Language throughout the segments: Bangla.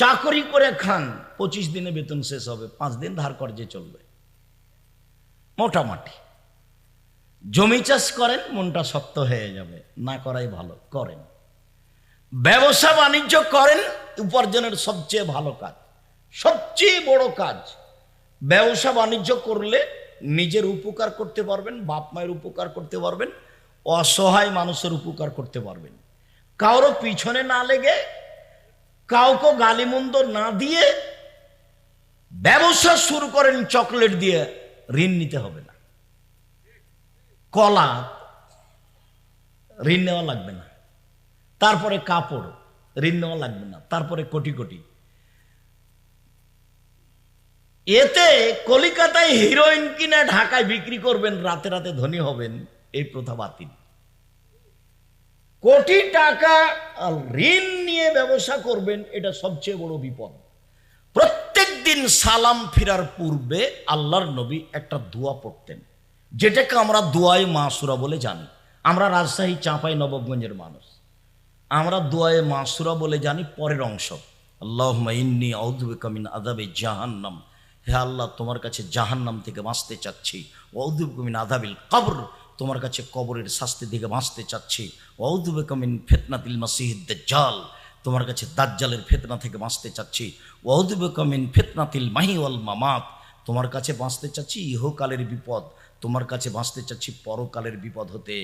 চাকরি করে খান, পঁচিশ দিনে বেতন শেষ হবে, পাঁচ দিন ধার কর্জে চলবে। মোটামুটি। জমি চাষ করেন, মনটা শক্ত হয়ে যাবে, না করাই ভালো, করেন। ব্যবসা বাণিজ্য করেন, উপার্জনের সবচেয়ে ভালো কাজ, সবচেয়ে বড় কাজ, ব্যবসা বাণিজ্য করলে নিজের উপকার করতে পারবেন, বাপ মায়ের উপকার করতে পারবেন, অসহায় মানুষের উপকার করতে পারবেন। কারও পিছনে না লেগে কাউকে গালিমন্দ না দিয়ে ব্যবসা শুরু করেন চকলেট দিয়ে, ঋণ নিতে হবে না। কলা, ঋণ নেওয়া লাগবে না। তারপরে কাপড়, ঋণ নেওয়া লাগবে না। তারপরে কোটি কোটি। এতে কলিকাতায় হিরোইন কিনে ঢাকায় বিক্রি করবেন, রাতে রাতে ধনী হবেন, এই প্রথা বাতিল। কোটি টাকা ঋণ নিয়ে ব্যবসা করবেন, এটা সবচেয়ে বড় বিপদ। প্রত্যেক দিন সালাম ফিরার পূর্বে আল্লাহর নবী একটা দোয়া পড়তেন, যেটাকে আমরা দোয়ায় মাসুরা বলে জানি। আমরা রাজশাহী চাঁপাই নবগঞ্জের মানুষ। আমরা দোয়ায়ে মাসুরা বলে জানি পরের অংশ। আল্লাহ ইন্নি ঔদ্বিকামিন আদাবে জাহান্নাম। হে আল্লাহ, তোমার কাছে জাহান্নাম থেকে বাঁচতে চাচ্ছি। ঔদ্বিকামিন আদাবিল কবর। তোমার কাছে কবরের শাস্তি থেকে বাঁচতে চাচ্ছি। ঔদ্বিকামিন ফেতনাতিল মাসিহিদ জাল তোমার কাছে দাজ্জালের ফেতনা থেকে বাঁচতে চাচ্ছি। ওয়াউদুবেকামিন মাহি ওয়াল মামাত, তোমার কাছে বাঁচতে চাচ্ছি ইহকালের বিপদ, তোমার কাছে বাঁচতে চাচ্ছি পরকালের বিপদ হতে।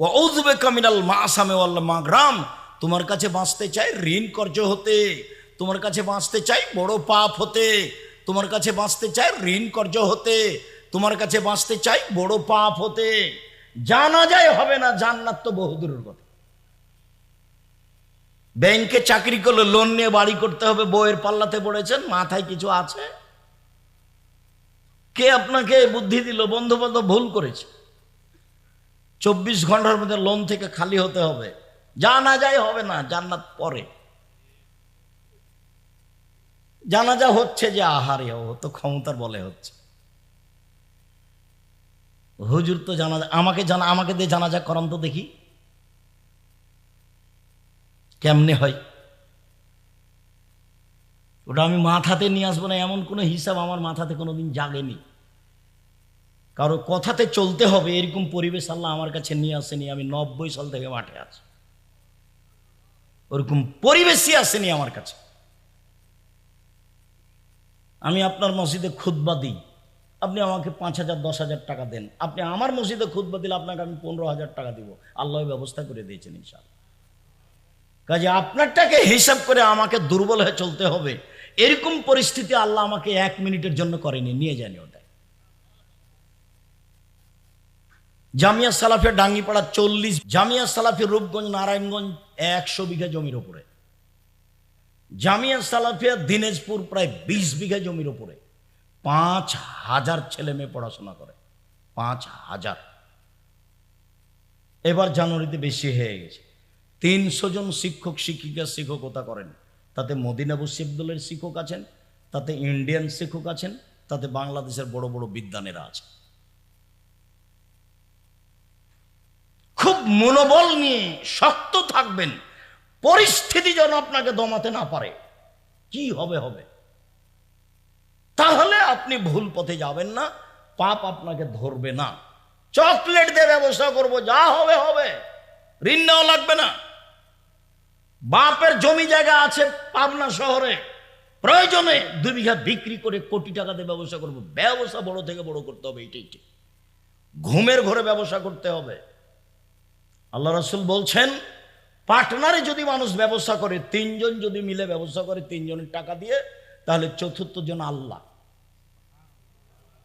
ওয়াউদুবেকামিনাল মাসামে ওয়াল মাগরাম, তোমার কাছে বাঁচতে চাই ঋণ কর্য হতে। তোমার কাছে বাঁচতে চাই বড় পাপ হতে। তোমার কাছে বাঁচতে চাই ঋণ কর্য হতে। তোমার কাছে বাঁচতে চাই বড় পাপ হতে। জানা যায়, হবে না, জান্নাত তো বহুদূরের কথা ব্যাংকে চাকরি করলে লোন নিয়ে বাড়ি করতে হবে বইয়ের পাল্লাতে পড়েছেন, মাথায় কিছু আছে? কে আপনাকে বুদ্ধি দিল? বন্ধু বান্ধব ভুল করেছে। চব্বিশ ঘণ্টার মধ্যে লোন থেকে খালি হতে হবে। জানা যায়, হবে না, জান্নাত পরে। জানাজা হচ্ছে যে, আহারে, ও তো ক্ষমতার বলে হচ্ছে। হুজুর তো জানা আমাকে জানা, আমাকে দিয়ে জানাজা করান তো দেখি। কেমনে হয়? ওটা আমি মাথাতে নিয়ে আসব না, এমন কোনো হিসাব আমার মাথাতে কোনোদিন জাগেনি। কারও কথাতে চলতে হবে, এরকম পরিবেশ আল্লাহ আমার কাছে নিয়ে আসেনি, আমি নব্বই সাল থেকে মাঠে আছি। ওরকম পরিবেশই আসেনি আমার কাছে। আমি আপনার মসজিদে খুদ্া দিই। আপনি আমাকে পাঁচ হাজার, দশ হাজার টাকা দেন। আপনি আমার মসজিদে খুদ্া দিলে আপনাকে আমি পনেরো হাজার টাকা দিব। আল্লাহ ব্যবস্থা করে দিয়েছেন ইনশাল কাজে আপনারটাকে হিসাব করে আমাকে দুর্বল হয়ে চলতে হবে। এরকম পরিস্থিতি আল্লাহ আমাকে এক মিনিটের জন্য করেনি, নিয়ে যায়নি ওটাই জামিয়া সালাফের ডাঙ্গিপাড়া চল্লিশ, জামিয়া সালাফের রূপগঞ্জ, নারায়ণগঞ্জ একশো বিঘা জমির ওপরে। জামিয়া সালাফিয়া দিনাজপুর প্রায় বিশ বিঘা জমির ওপরে। পাঁচ হাজার ছেলে মেয়ে পড়াশোনা করে। পাঁচ হাজার। এবার জানুয়ারিতে বেশি হয়ে গেছে। তিনশো জন শিক্ষক, শিক্ষিকা, শিক্ষকতা করেন। তাতে মদিনাবু শিবদুলের শিক্ষক আছেন, তাতে ইন্ডিয়ান শিক্ষক আছেন, তাতে বাংলাদেশের বড় বড় বিদ্যানেরা আছে খুব মনোবল নিয়ে শক্ত থাকবেন। পরিস্থিতি যেন আপনাকে দমাতে না পারে। কি হবে হবে? তাহলে আপনি ভুল পথে যাবেন না, পাপ আপনাকে ধরবে না। চকলেট দিয়ে ব্যবসা করব, যা হবে হবে। ঋণ নেওয়া লাগবে না। বাপের জমি জায়গা আছে পাবনা শহরে, প্রয়োজনে দুই বিঘা বিক্রি করে কোটি টাকা দিয়ে ব্যবসা করব। ব্যবসা বড় থেকে বড় করতে হবে, এটাই ঠিক। ঘুমের ঘরে ব্যবসা করতে হবে। আল্লাহ রসুল বলছেন, পার্টনারে যদি মানুষ ব্যবসা করে, তিনজন যদি মিলে ব্যবসা করে, তিনজনের টাকা দিয়ে, তাহলে চতুর্থ জন আল্লাহ।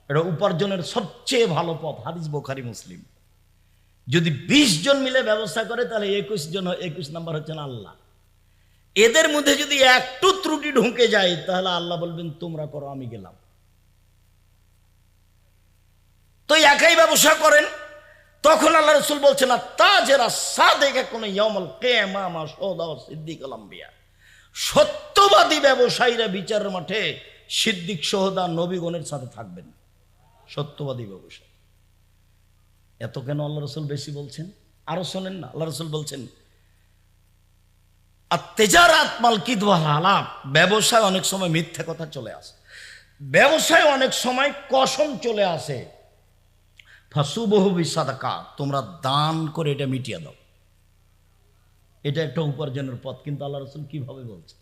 এটা উপার্জনের সবচেয়ে ভালো পথ। হাদিস বোখারি, মুসলিম। যদি বিশ জন মিলে ব্যবসা করে, তাহলে একুশ জন, একুশ নাম্বার হচ্ছেন আল্লাহ। এদের মধ্যে যদি একটু ত্রুটি ঢুকে যায়, তাহলে আল্লাহ বলবেন, তোমরা করো, আমি গেলাম। তো একাই ব্যবসা করেন, তখন আল্লাহ রসুল বলছে না তা যারা সাদেকে কোনো ইয়মল কেমা সৌদা সিদ্দিক আলম্বিয়া সত্যবাদী ব্যবসায়ীরা বিচারের মাঠে সিদ্দিক সহদা নবীগণের সাথে থাকবেন। সত্যবাদী ব্যবসায়ী এত কেন আল্লাহ রসুল বেশি বলছেন? আরও শোনেন না, আল্লাহ রসুল বলছেন, আর তেজারাত মালকিদ আলাপ ব্যবসায় অনেক সময় মিথ্যে কথা চলে আসে। ব্যবসায় অনেক সময় কসম চলে আসে। ফাসুবহু বিসাদাকা তোমরা দান করে এটা মিটিয়ে দাও। এটা একটা উপার্জনের পথ, কিন্তু আল্লাহ রসুল কীভাবে বলছে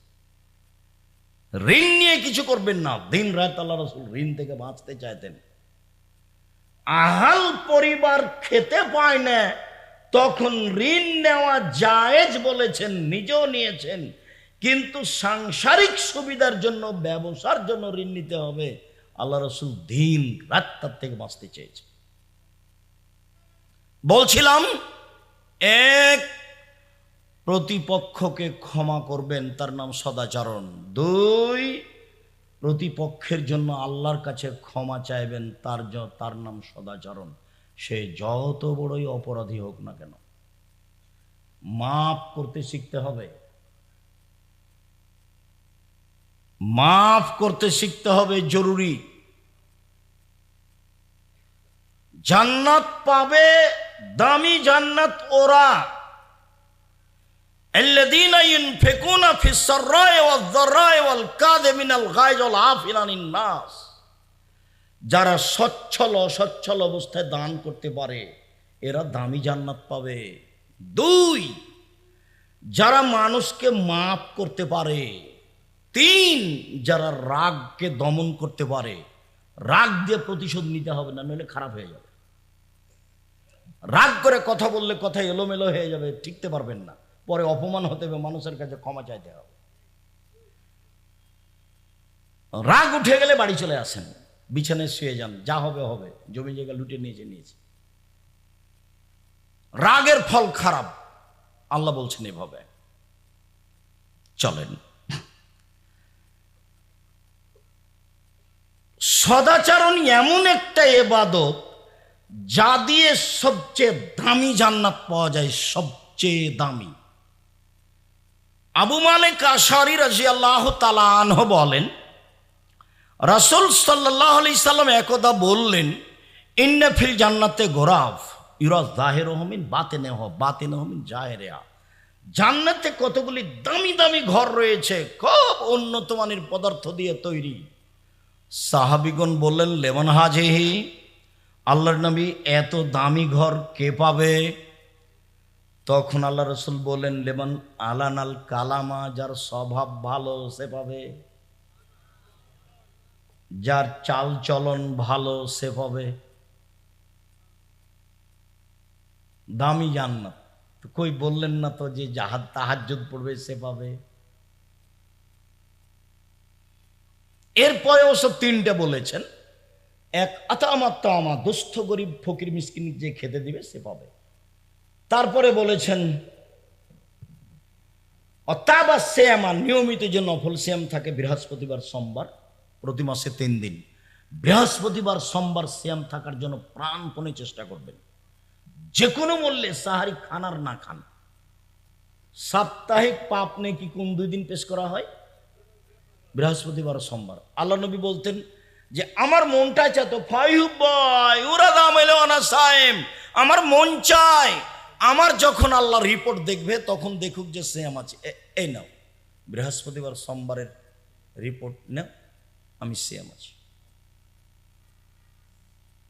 ঋণ নিয়ে কিছু করবেন না। দিন রাত আল্লাহ রসুল ঋণ থেকে বাঁচতে চাইতেন। আহাল পরিবার খেতে পায় না। তখন ঋণ নেওয়া জায়েজ বলেছেন, নিজেও নিয়েছেন। কিন্তু সাংসারিক সুবিধার জন্য, ব্যবসার জন্য ঋণ নিতে হবে। আল্লাহ রসুল দিন রাত তার থেকে বাঁচতে চেয়েছে বলছিলাম, এক প্রতিপক্ষকে ক্ষমা করবেন, তার নাম সদাচরণ। দুই প্রতিপক্ষের জন্য আল্লাহর কাছে ক্ষমা চাইবেন, তার তার নাম সদাচরণ। সে যত বড়ই অপরাধী হোক না কেন, মাফ করতে শিখতে হবে। মাফ করতে শিখতে হবে জরুরি। জান্নাত পাবে দামি জান্নাত ওরা। الذين ينفقون في السراء والضراء والكاظمين الغيظ والعافين عن الناس যারা সচ্ছল অসচ্ছল অবস্থায় দান করতে পারে এরা দামি জান্নাত পাবে দুই যারা মানুষকে মাফ করতে পারে তিন যারা রাগকে দমন করতে পারে রাগ দিয়ে প্রতিশোধ নিতে হবে না নইলে খারাপ হয়ে যাবে রাগ করে কথা বললে কথা এলোমেলো হয়ে যাবে ঠিকতে পারবেন না পরে অপমান হতে হবে, মানুষের কাছে ক্ষমা চাইতে হবে। রাগ উঠে গেলে বাড়ি চলে আসেন, বিছানায় শুয়ে যান, যা হবে হবে, জমি জায়গা লুটে নিয়েছে নিয়েছে। রাগের ফল খারাপ, আল্লাহ বলছেন এভাবে। চলেন। সদাচরণ এমন একটা এবাদত, যা দিয়ে সবচেয়ে দামি জান্নাত পাওয়া যায়, সবচেয়ে দামি। আবু মালিক আশারি রাজি আল্লাহ তালাহ বলেন, রাসুল সাল্লাহ আলি সাল্লাম একদা বললেন ইন্নফিল জান্নাতে গোরাফ ইরাজ জাহের হমিন বাতে নেহ বাতে নহমিন জাহেরেয়া জান্নাতে কতগুলি দামি দামি ঘর রয়েছে, খুব উন্নত মানের পদার্থ দিয়ে তৈরি। সাহাবিগণ বললেন, লেমন হাজেহি, আল্লাহর নবী এত দামি ঘর কে পাবে? তখন আল্লাহ রসুল বললেন, লেমন আলান আল কালামা, যার স্বভাব ভালো, সে পাবে। যার চাল চলন ভালো, সে পাবে। দামি জান্নাত। তো কই বললেন না তো যে জাহাজ, তাহাজ্জুদ পড়বে, সে পাবে। এরপরে ওসব তিনটে বলেছেন। এক আতামা তামা দুস্থ গরিব ফকির মিসকিন যে খেতে দিবে, সে পাবে। তারপরে বলেছেন অত্যাবা শ্যামা নিয়মিত যে নফল শ্যাম থাকে বৃহস্পতিবার, সোমবার, প্রতি মাসে তিন দিন। বৃহস্পতিবার, সোমবার শ্যাম থাকার জন্য প্রাণপণে চেষ্টা করবেন। যে কোনো মূল্যে, সাহারি খানার না খান। সাপ্তাহিক পাপ নেই কোন দুই দিন পেশ করা হয়? বৃহস্পতিবার, সোমবার। আল্লাহ নবী বলতেন যে, আমার মনটা চায় তো ফাইহুবাই ওরা দাম এলো আমার মন চায় আমার যখন আল্লাহ রিপোর্ট দেখবে, তখন দেখুক যে সেম আছে। এই নাও। বৃহস্পতিবার সোমবারের রিপোর্ট নাও, আমি সেম আছি।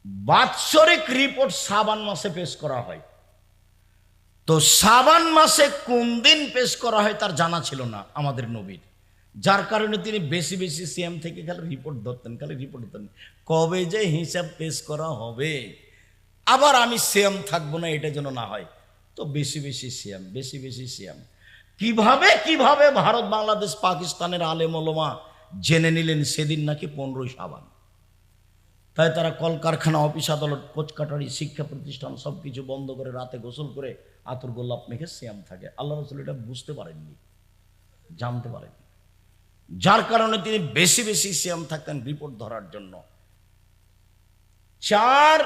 বাৎসরিক রিপোর্ট সাবান মাসে পেশ করা হয়। তো সাবান মাসে কোন দিন পেশ করা হয় তার জানা ছিল না আমাদের নবীর। যার কারণে তিনি বেশি বেশি সিএম থেকে খালি রিপোর্ট ধরতেন, খালি রিপোর্ট ধরতেন। কবে যে হিসাব পেশ করা হবে? আবার আমি সিএম থাকব না, এটা যেন না হয়। তো বেশি বেশি সিএম বেশি বেশি সিএম কীভাবে কীভাবে ভারত, বাংলাদেশ, পাকিস্তানের আলেম ওলমা জেনে নিলেন সেদিন নাকি পনেরোই সাবান তাই তারা কলকারখানা, অফিস আদালত, কোচকাটারি, শিক্ষা প্রতিষ্ঠান সব কিছু বন্ধ করে, রাতে গোসল করে আতর গোল্লাপ মেখে শ্যাম থাকে। আল্লাহ রসুল এটা বুঝতে পারেননি, জানতে পারেননি। যার কারণে তিনি বেশি বেশি শ্যাম থাকতেন রিপোর্ট ধরার জন্য। চার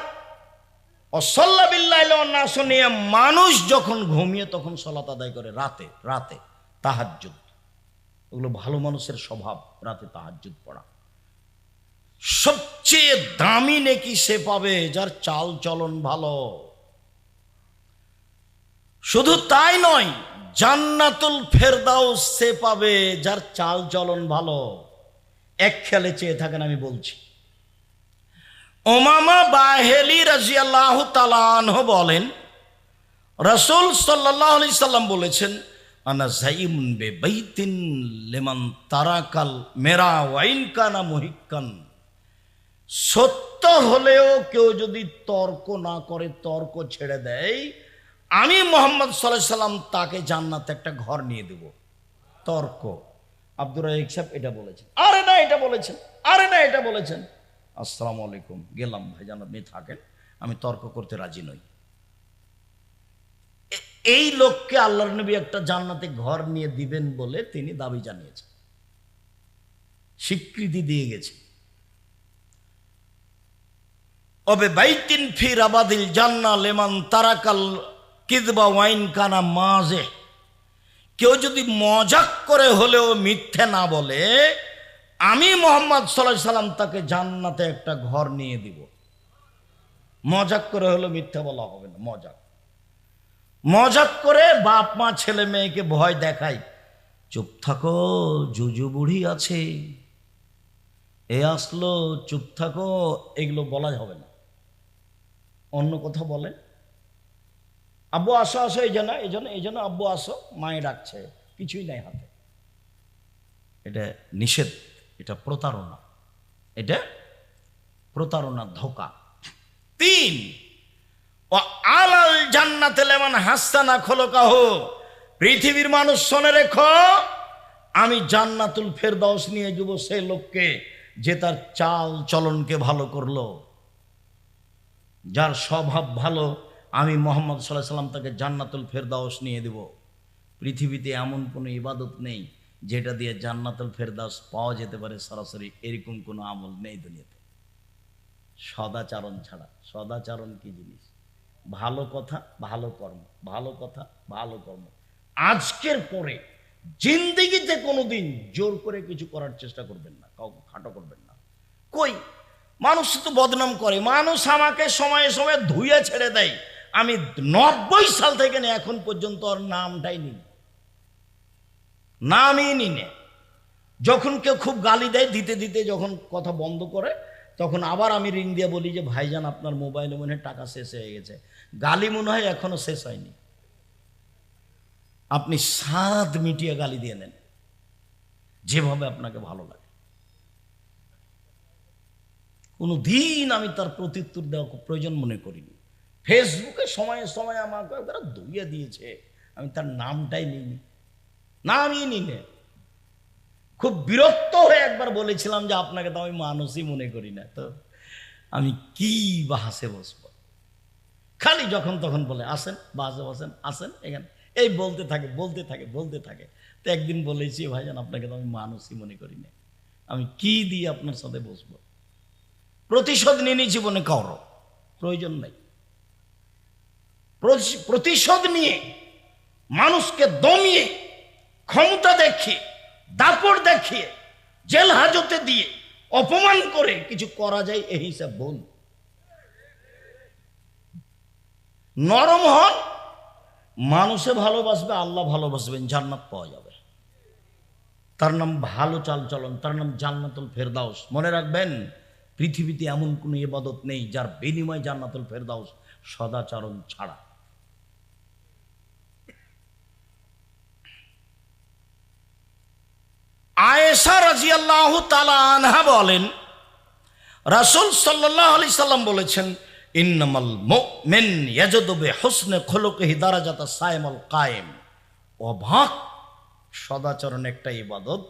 শুনিয়ে মানুষ যখন ঘুমিয়ে তখন সলাত আদায় করে রাতে রাতে তাহাজ্জুদ। ওগুলো ভালো মানুষের স্বভাব, রাতে তাহাজ্জুদ পড়া। সবচেয়ে দামি নেকি সে পাবে যার চাল চলন ভালো। শুধু তাই নয়, জান্নাতুল ফেরদাউস সে পাবে যার চাল চলন ভালো। এক খেলে চেয়ে থাকেন আমি বলছি। ওমামা বাহেলি রাজিয়াল্লাহ তালানহ বলেন, রসুল সাল্লাহ আলি সাল্লাম বলেছেন লেমান তারাকাল মেরা ওয়াইন সত্য হলেও কেউ যদি তর্ক না করে, তর্ক ছেড়ে দেয়, আমি মোহাম্মদ সাল্লাম তাকে জান্নাতে একটা ঘর নিয়ে দেব। তর্ক। আব্দুর রাহিক সাহেব এটা বলেছেন। আরে না, এটা বলেছেন। আরে না, এটা বলেছেন। আসসালামু আলাইকুম। গেলাম, ভাইজান আপনি থাকেন, আমি তর্ক করতে রাজি নই। এই লোককে আল্লাহর নবী একটা জান্নাতে ঘর নিয়ে দিবেন বলে তিনি দাবি জানিয়েছেন। স্বীকৃতি দিয়ে গেছে। অবে বাইতিন ফির আবাদিল জান্না লেমান তারাকাল কিদবা ওয়াইন কানা মাঝে কেউ যদি মজাক করে হলেও মিথ্যে না বলে আমি মোহাম্মদ সাল্লাহ সাল্লাম তাকে জান্নাতে একটা ঘর নিয়ে দিব। মজাক করে হলেও মিথ্যা বলা হবে না, মজাক। মজাক করে বাপ মা ছেলে মেয়েকে ভয় দেখায় চুপ থাকো, জুজু বুড়ি আছে। এ আসলো, চুপ থাকো, এগুলো বলা হবে না। অন্য কথা বলে, আব্বু আসো আসো, এই জন্য এই জন্য এই জন্য আব্বু আসো, মায়ে ডাকছে, কিছুই নাই হাতে। এটা নিষেধ। এটা প্রতারণা। এটা প্রতারণা ধোকা। তিন, ও আলাল জান্নাতে লেমান হাস্তানা খোলো কাহ পৃথিবীর মানুষ শোনে রেখো, আমি জান্নাতুল ফেরদাউস নিয়ে যাব সে লোককে যে তার চাল চলনকে ভালো করল। যার স্বভাব ভালো, আমি মোহাম্মদ সাল্লাহ সাল্লাম তাকে জান্নাতুল ফেরদাউস নিয়ে দেব। পৃথিবীতে এমন কোনো ইবাদত নেই যেটা দিয়ে জান্নাতুল ফেরদাস পাওয়া যেতে পারে সরাসরি, এরকম কোনো আমল নেই দুনিয়াতে। সদাচারণ ছাড়া। সদাচারণ কি জিনিস? ভালো কথা, ভালো কর্ম। ভালো কথা, ভালো কর্ম। আজকের পরে জিন্দিগিতে কোনোদিন জোর করে কিছু করার চেষ্টা করবেন না, কাউকে খাটো করবেন না। কই? মানুষ তো বদনাম করে। মানুষ আমাকে সময়ে সময়ে ধুয়ে ছেড়ে দেয়। আমি নব্বই সাল থেকে এখন পর্যন্ত ওর নামটাই নিই। নামই নি নে। যখন কেউ খুব গালি দেয়, দিতে দিতে যখন কথা বন্ধ করে, তখন আবার আমি রিং দিয়ে বলি যে, ভাইজান, আপনার মোবাইলে মনে হয় টাকা শেষ হয়ে গেছে। গালি মনে হয় এখনও শেষ হয়নি। আপনি সাত মিটিয়ে গালি দিয়ে নেন। যেভাবে আপনাকে ভালো লাগে। কোনো দিন আমি তার প্রত্যুত্তর দেওয়া প্রয়োজন মনে করিনি। ফেসবুকে সময়ে সময়ে আমাকে তারা ধুইয়ে দিয়েছে। আমি তার নামটাই নিইনি। নামই নিনে খুব বিরক্ত হয়ে একবার বলেছিলাম যে আপনাকে তো আমি মানুষই মনে করি না। তো আমি কি বা হাসে বসবো? খালি যখন তখন বলে, আসেন, বাসে বসেন, আসেন এখানে। এই বলতে থাকে বলতে থাকে বলতে থাকে। তো একদিন বলেছি, ভাইজান, আপনাকে তো আমি মানুষই মনে করি না। আমি কি দিয়ে আপনার সাথে বসবো? প্রতিশোধ নিয়ে জীবনে করো প্রয়োজন নাই। প্রতি- প্রতিশোধ নিয়ে মানুষকে দমিয়ে ক্ষমতা দেখিয়ে দাপড় দেখিয়ে জেল হাজতে দিয়ে অপমান করে কিছু করা যায়, এই হিসাব বল নরম হন, মানুষে ভালোবাসবে, আল্লাহ ভালোবাসবেন, জান্নাত পাওয়া যাবে। তার নাম ভালো চালচলন তার নাম জান্নাতুল ফেরদাউস। মনে রাখবেন, পৃথিবীতে এমন কোনো ইবাদত নেই, যার বিনিময় জান্নাতুল ফেরদাউস সদাচরণ ছাড়া। আয়েশা রাজিয়াল্লাহ তালা আনহা বলেন, রাসূল সাল্লাল্লাহু আলাইহি সাল্লাম বলেছেন, ইন্নামাল মুমিন ইয়াজদু বিহুসনি খুলুকিহি দারাজাতা সাইমাল কায়েম। অবাক, সদাচরণ একটা ইবাদত,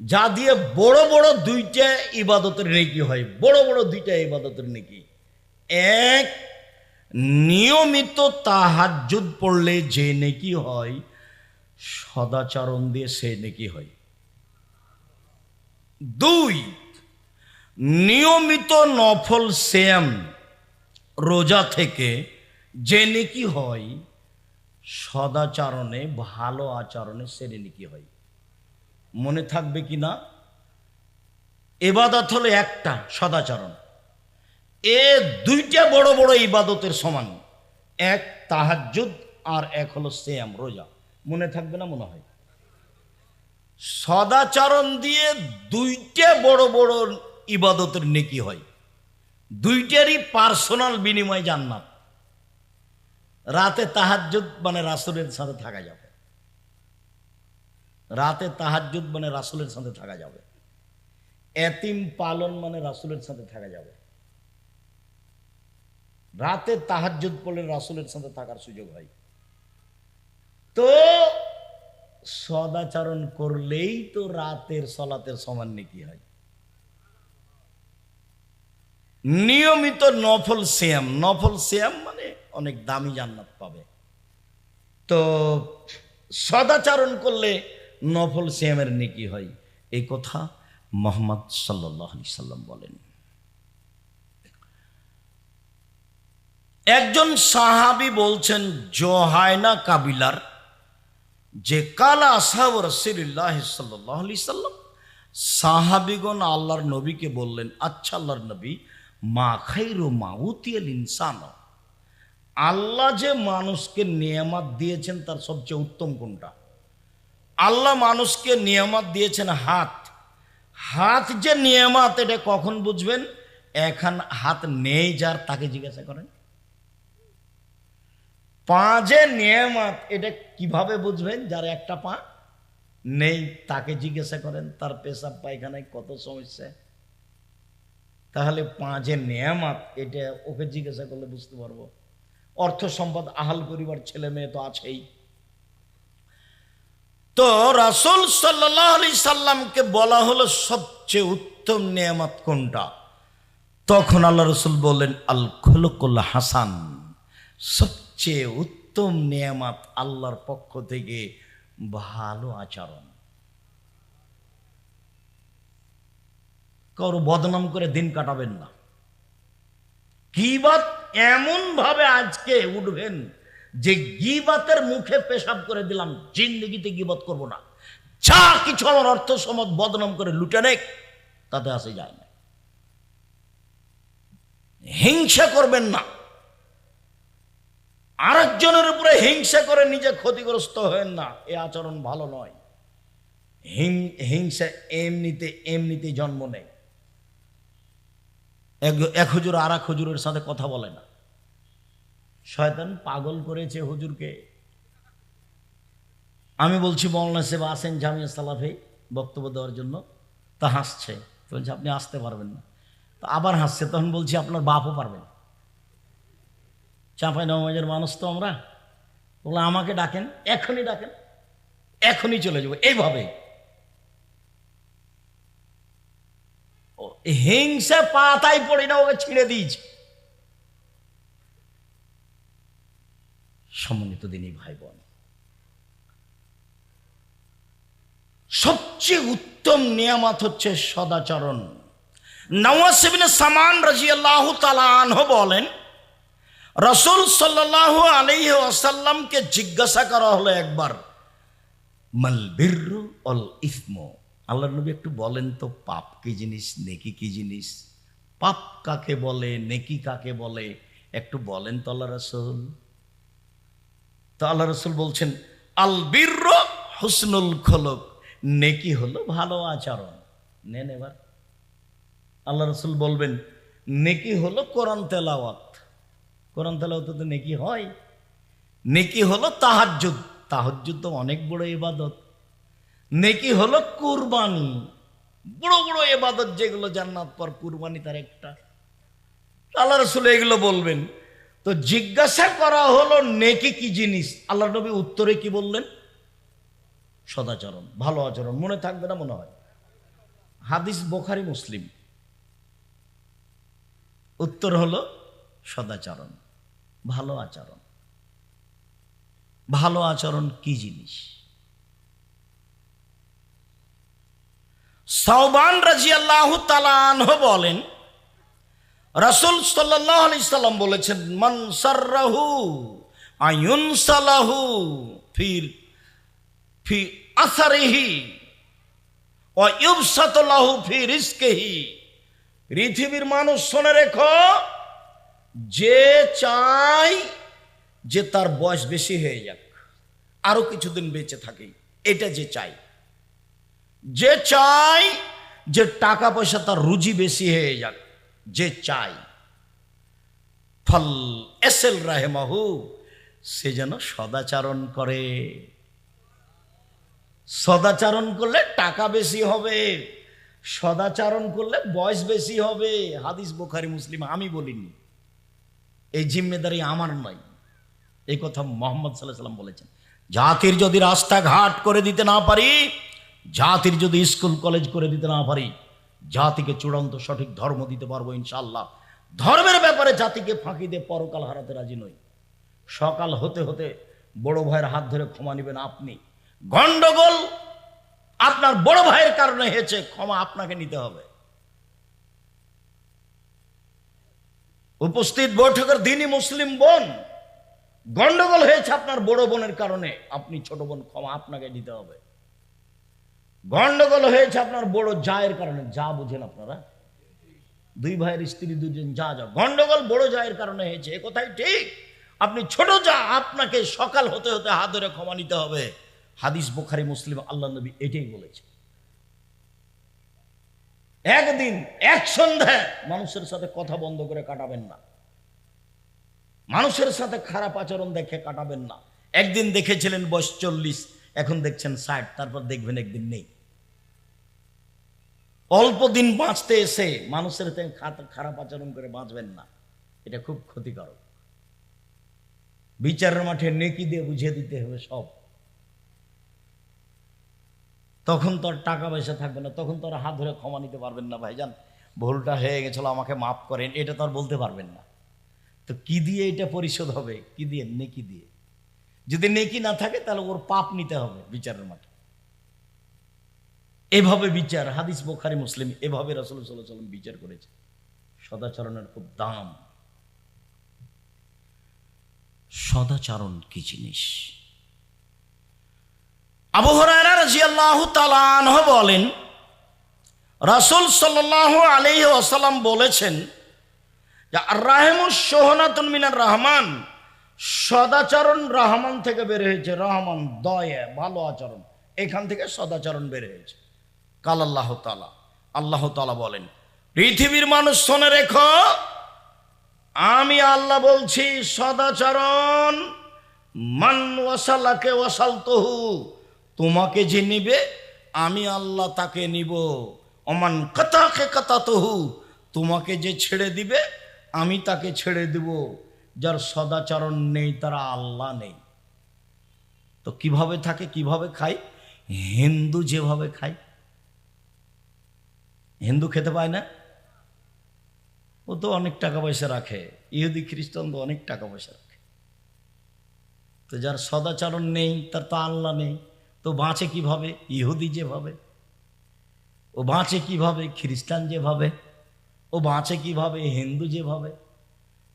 যা দিয়ে বড় বড় দুইটা ইবাদতের নেকি হয়, বড় বড় দুইটা ইবাদতের নেকি। এক, নিয়মিত তাহাজ্জুদ পড়লে যে নেকি হয়, সদাচরণ দিয়ে সে নেকি হয়। দুই, নিয়মিত নফল শ্যাম রোজা থেকে যে নেকি হয়? সদাচরণে, ভালো আচরণে সেরে নেকি হয়? মনে থাকবে কি না? এবাদত হলো একটা সদাচরণ। এ দুইটা বড় বড় ইবাদতের সমান। এক তাহাজ্জুদ আর এক হলো শ্যাম, রোজা। মনে থাকবে না মনে হয়? সদাচরণ দিয়ে দুইটা বড় বড় ইবাদতের নেকি হয়। দুইটারই পার্সোনাল বিনিময় জান্নাত। রাতে তাহাজ্জুদ মানে রাসুলের সাথে থাকা যাবে। রাতে তাহাজ্জুদ মানে রাসুলের সাথে থাকা যাবে। এতিম পালন মানে রাসুলের সাথে থাকা যাবে। রাতে তাহাজ্জুদ পড়লে রাসুলের সাথে থাকার সুযোগ হয়। তো সদাচরণ করলেই তো রাতের সলাতের সমান নাকি হয়। নিয়মিত নফল শ্যাম নফল শ্যাম মানে অনেক দামি জান্নাত পাবে। তো সদাচরণ করলে নফল শ্যামের নেকি হয়। এই কথা মোহাম্মদ সাল্লাহ আলি সাল্লাম বলেন। একজন সাহাবি বলছেন, জোহায়না কাবিলার যে কালা আসাব রসিল্লাহ সাল্লাহ সাল্লাম, সাহাবিগণ আল্লাহর নবীকে বললেন আচ্ছা আল্লাহর নবী, মা খাইরো মাউতিয়াল ইনসান। আল্লাহ যে মানুষকে নিয়ামাত দিয়েছেন, তার সবচেয়ে উত্তম কোনটা? আল্লাহ মানুষকে নিয়ামত দিয়েছেন হাত। হাত যে নিয়ামত, এটা কখন বুঝবেন? এখন হাত নেই যার, তাকে জিজ্ঞাসা করেন। পা যে নিয়ামত এটা কীভাবে বুঝবেন? যার একটা পা নেই, তাকে জিজ্ঞাসা করেন, তার পেশাব পায়খানায় কত সমস্যা? তাহলে পাঁচে নিয়ামত এটা ওকে জিজ্ঞাসা করলে বুঝতে পারব। অর্থ সম্পদ, আহাল করিবার ছেলে মেয়ে তো আছেই। তো রাসুল সাল্লাহ আলি সাল্লামকে বলা হলো, সবচেয়ে উত্তম নিয়ামত কোনটা? তখন আল্লাহ রসুল বললেন আল খোলকুল হাসান সবচেয়ে উত্তম নিয়ামত আল্লাহর পক্ষ থেকে ভালো আচরণ। কারও বদনাম করে দিন কাটাবেন না। গিবাত এমন ভাবে আজকে উঠবেন যে গিবাতের মুখে পেশাব করে দিলাম, জিন্দগিতে গিবত করব না। যা কিছু আমার অর্থ সমত বদনাম করে লুটে নেক, তাতে আসে যায় না। হিংসা করবেন না। আরেকজনের উপরে হিংসা করে নিজে ক্ষতিগ্রস্ত হবেন না, এ আচরণ ভালো নয়। হিংসা এমনিতে এমনিতে জন্ম নেয়। এক হুজুর আর এক হুজুরের সাথে কথা বলে না। শয়তান পাগল করেছে হুজুরকে। আমি বলছি, মৌলানা সেবা আসেন জামিয়া সালাফে বক্তব্য দেওয়ার জন্য। তা হাসছে। বলছে, আপনি আসতে পারবেন না। তো আবার হাসছে। তখন বলছি, আপনার বাপও পারবেন চাঁপাই নবাজের মানুষ তো আমরা। বলে আমাকে ডাকেন, এখনই ডাকেন, এখনই চলে যাব। এইভাবে। হিংসা পাতায় পড়ে না, ওকে ছিঁড়ে দিয়েছে। সম্মানিত দিনী ভাই বোন সবচেয়ে উত্তম নিয়ামত হচ্ছে সদাচরণ। নওয়াসিবিন সামান রাজি আল্লাহ বলেন রসুল সাল্লাহ আলহি আসাল্লামকে জিজ্ঞাসা করা হলো একবার মালবির অল ইসমো? আল্লাহ নবী একটু বলেন তো, পাপ কি জিনিস, নেকি কি জিনিস? পাপ কাকে বলে, নেকি কাকে বলে? একটু বলেন তো আল্লাহ রসুল। তো আল্লাহ রসুল বলছেন আলবির হুসনুল খলক। নেকি হলো ভালো আচরণ। নেন এবার। আল্লাহ রসুল বলবেন, নেকি হলো কোরআন তেলাওয়াত। কোরআন তেলাওয়াত তো নেকি হয়। নেকি হলো তাহাজ্জুদ। তাহাজ্জুদ তো অনেক বড় ইবাদত। নেকি হলো কুরবানি। বড় বড় এবাদত যেগুলো জান্নাত পর কুরবানি তার একটা। আল্লাহ রসুল এগুলো বলবেন। তো জিজ্ঞাসা করা হলো নেকি কি জিনিস? আল্লাহ নবী উত্তরে কি বললেন? সদাচরণ, ভালো আচরণ, মনে থাকবে না মনে হয়। হাদিস বোখারি, মুসলিম। উত্তর হলো সদাচরণ। ভালো আচরণ। ভালো আচরণ কি জিনিস? সাউবান রাজি আল্লাহ তালাহ বলেন, রসুল সাল্লাম বলেছেন মনসারহু আয়ুন সালাহু ফির, ফি আসারিহি ও ইউবসাতলাহু ফি রিস্কেহি পৃথিবীর মানুষ শোনে রেখো যে চাই যে তার বয়স বেশি হয়ে যাক, আরও কিছুদিন বেঁচে থাকি, এটা যে চাই। যে চাই যে টাকা পয়সা তার রুজি বেশি হয়ে যাক, যে চাই। ফল এসেল রাহেমাহু, সে যেন সদাচারণ করে। সদাচারণ করলে টাকা বেশি হবে, সদাচারণ করলে বয়স বেশি হবে। হাদিস বোখারি, মুসলিম, আমি বলিনি। এই জিম্মেদারি আমার নয়। এই কথা মোহাম্মদ সাল্লাহ সাল্লাম বলেছেন। জাতির যদি রাস্তাঘাট করে দিতে না পারি, জাতির যদি স্কুল, কলেজ করে দিতে না পারি, জাতিকে চূড়ান্ত সঠিক ধর্ম দিতে পারব ইনশাল্লাহ ধর্মের ব্যাপারে জাতিকে ফাঁকি দিয়ে পরকাল হারাতে রাজি নই। সকাল হতে হতে বড় ভাইয়ের হাত ধরে ক্ষমা নেবেন আপনি। গন্ডগোল আপনার বড় ভাইয়ের কারণে হয়েছে, ক্ষমা আপনাকে নিতে হবে। উপস্থিত বৈঠকের দিনই মুসলিম বোন। গন্ডগোল হয়েছে আপনার বড় বোনের কারণে। আপনি ছোট বোন, ক্ষমা আপনাকে দিতে হবে। গন্ডগোল হয়েছে আপনার বড় জায়ের কারণে। যা বুঝেন আপনারা। দুই ভাইয়ের স্ত্রী, দুজন যা যা। গন্ডগোল বড় জায়ের কারণে হয়েছে। এ কথাই ঠিক। আপনি ছোট যা, আপনাকে সকাল হতে হতে হাত ধরে ক্ষমা নিতে হবে। হাদিস বুখারি, মুসলিম, আল্লাহ নবী এটাই বলেছে একদিন, এক সন্ধ্যায় মানুষের সাথে কথা বন্ধ করে কাটাবেন না। মানুষের সাথে খারাপ আচরণ দেখে কাটাবেন না। একদিন দেখেছিলেন বয়স চল্লিশ, এখন দেখছেন ষাট, তারপর দেখবেন একদিন নেই। অল্প দিন বাঁচতে এসে মানুষের খাত- খারাপ আচরণ করে বাঁচবেন না। এটা খুব ক্ষতিকারক। বিচারের মাঠে নেকি দিয়ে বুঝিয়ে দিতে হবে সব। তখন তো আর টাকা পয়সা থাকবে না, তখন তো আর হাত ধরে ক্ষমা নিতে পারবেন না ভাইজান। ভুলটা হয়ে গেছিল, আমাকে মাফ করেন, এটা তো আর বলতে পারবেন না। তো কি দিয়ে এটা পরিশোধ হবে? কি দিয়ে? নেকি দিয়ে। যদি নেকি না থাকে, তাহলে ওর পাপ নিতে হবে বিচারের মাঠে। এভাবে বিচার, হাদিস বোখারি, মুসলিম, এভাবে রসুল সাল্লাম বিচার করেছে। সদাচরণের খুব দাম। সদাচরণ কি জিনিস? আবু হুরায়রা রাদিয়াল্লাহু তাআলা আনহু বলেন, রাসূল সাল্লাল্লাহু আলাইহি ওয়াসাল্লাম বলেছেন যে সোহনাতুন মিনার রহমান। সদাচরণ রহমান থেকে বের হয়েছে। রহমান দয়া, ভালো আচরণ। এখান থেকে সদাচরণ বের হয়েছে। কাল আল্লাহ তালা আল্লাহ তালা বলেন, পৃথিবীর মানুষ শোনে রেখো, আমি আল্লাহ বলছি, সদাচরণ, মান ওয়াসালাকে ওয়াসাল তহু তোমাকে যে নিবে, আমি আল্লাহ তাকে নিব। অমান কাতাকে কাতা তহু তোমাকে যে ছেড়ে দিবে, আমি তাকে ছেড়ে দিব। যার সদাচরণ নেই, তারা আল্লাহ নেই। তো কীভাবে থাকে, কীভাবে খায়? হিন্দু যেভাবে খায়। হিন্দু খেতে পায় না? ও তো অনেক টাকা পয়সা রাখে। ইহুদি, খ্রিস্টান তো অনেক টাকা পয়সা রাখে। তো যার সদাচরণ নেই, তার তো আল্লাহ নেই। তো বাঁচে কীভাবে? ইহুদি যেভাবে। ও বাঁচে কীভাবে? খ্রিস্টান যেভাবে। ও বাঁচে কীভাবে? হিন্দু যেভাবে।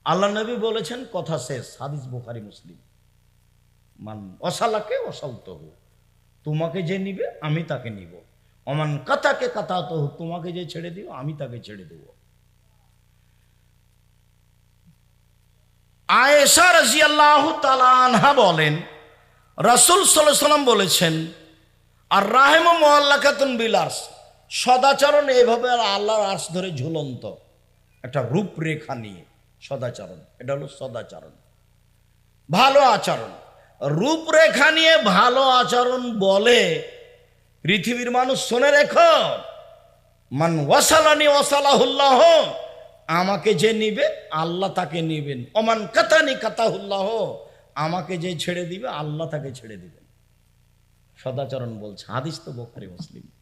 আল্লাহ নবী বলেছেন, কথা শেষ। হাদিস বুখারি, মুসলিম। মান অসালাকে অসালত তোমাকে যে নিবে, আমি তাকে নিব। অমান কাতাকে কাতাত তোমাকে যে ছেড়ে দিও আমি তাকে ছেড়ে দেব। আয়েশা রাজিয়াল্লাহ তালানহা বলেন রাসুল সাল্লাম বলেছেন, আর রাহেম মোয়াল্লাকাতুন বিলাস সদাচরণ এভাবে আর আল্লাহর আর্স ধরে ঝুলন্ত। একটা রূপরেখা নিয়ে সদাচরণ, এটা হলো সদাচরণ। ভালো আচরণ। রূপরেখা নিয়ে ভালো আচরণ বলে পৃথিবীর মানুষ শোনে রেখো, মান ওয়াসালানি ওয়াসালাহুল্লাহ আমাকে যে নিবে, আল্লাহ তাকে নিবেন। অমান কাতানি কাতাহুল্লাহ আমাকে যে ছেড়ে দিবে আল্লাহ তাকে ছেড়ে দিবেন। সদাচরণ বলছে হাদিস তো বোখারি মুসলিম।